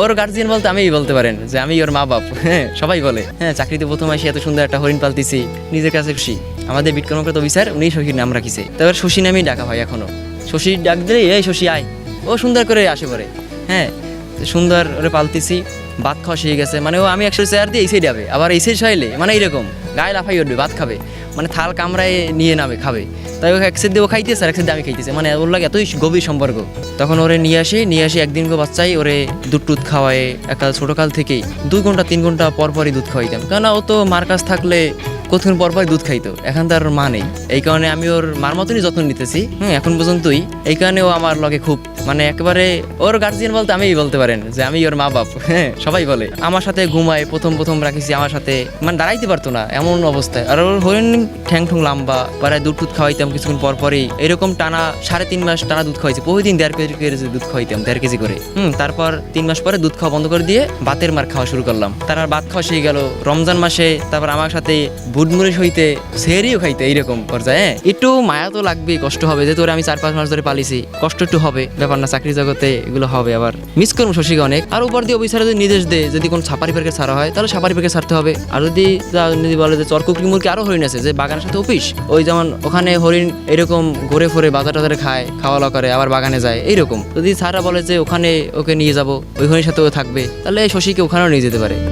ওর guardian বলতে আমিই বলতে পারেন, যে আমি ওর মা বাপ হ্যাঁ সবাই বলে হ্যাঁ চাকরিতে প্রথম আসি এত সুন্দর একটা হরিণ পালতেছি, নিজের কাছে খুশি। আমাদের বিট কর্মকর্তা অফিসার উনি শশীর নাম রাখিছে। তারপর শশী নামেই ডাকা হয় এখনও। শশী ডাক দিলে এই শশী, আয়। ও সুন্দর করে আসে পরে। হ্যাঁ সুন্দর ওরে পালতেছি ভাত খাওয়া শিখে গেছে। মানে ও, আমি একশো চেয়ার দিয়ে এসেই যাবে, আবার এই সাইলে মানে এইরকম। গায়ে লাফাই উঠবে, ভাত খাবে। মানে থাল কামড়ায় নিয়ে নামে, খাবে। তাই ওকে এক সাইড দিয়ে ও খাইতেছে আর এক সাইড আমি খাইতেছে। মানে ওর লাগে এতই গভীর সম্পর্ক। তখন ওরে নিয়ে আসি নিয়ে আসি একদিন গো বাচ্চাই ওরে দুধ টুধ খাওয়ায়। একটা ছোটোকাল থেকেই দুই ঘণ্টা, তিন ঘণ্টা পরপরই দুধ খাওয়াইতাম। কেননা ও তো মার কাছ থাকলে কতক্ষণ পর পর দুধ খাইতো। এখন তার মা নেই। এই কারণে আমি ওর মার মতনই যত্ন নিতেছি। হুম, এখন পর্যন্তই। এই কারণে ও আমার লগে খুব মানে একেবারে ওর গার্জিয়ান বলতে আমিই বলতে পারেন যে আমি ওর মা বাপ। হ্যাঁ সবাই বলে। আমার সাথে ঘুমায়, প্রথম প্রথম রাখিছি আমার সাথে। মানে দাঁড়াইতে পারতো না, এমন অবস্থায়। আর ওর হরিণ ঠ্যাং ঠুং লম্বা, প্রায় দুধ টুধ খাওয়াইতাম কিছুক্ষণ পর পরই। এরকম টানা সাড়ে তিন মাস টানা দুধ খাওয়াইছি। প্রতিদিন দেড় কেজি করে দুধ খাওয়াইতাম, দেড় কেজি করে। হুম, তারপর তিন মাস পরে দুধ খাওয়া বন্ধ করে দিয়ে ভাতের মার খাওয়া শুরু করলাম। তারপর ভাত খাওয়া শিখে গেল। রমজান মাসে তারপর আমার সাথে বুটমুড়ি হইতে সেরিও খাইতে এইরকম পর্যায়ে হ্যাঁ? একটু মায়া তো লাগবে কষ্ট হবে। যেহেতু ওরে আমি চার, পাঁচ মাস ধরে পালিছি, কষ্ট একটু হবে, ব্যাপার না, চাকরি জগতে এগুলো হবে আবার। মিস করব শশীকে অনেক। আর উপর দিয়ে অফিসার যদি নির্দেশ দেয়, যদি কোনো সাপারি প্যাকেট ছাড়া হয়, তাহলে সাপারি প্যাকেট ছাড়তে হবে। আর যদি যদি বলে যে চরকুকরি মুরগি আরও হরিণ আছে, যে বাগানের সাথে অফিস, ওই যেমন ওখানে হরিণ এরকম ঘুরে ফোরে বাজার টাজারে খায় খাওয়া দাওয়া করে, আবার বাগানে যায়, এইরকম। যদি স্যাররা বলে যে ওখানে ওকে নিয়ে যাব, ওই হরিণের সাথে ও থাকবে, তাহলে শশীকে ওখানেও নিয়ে যেতে পারে।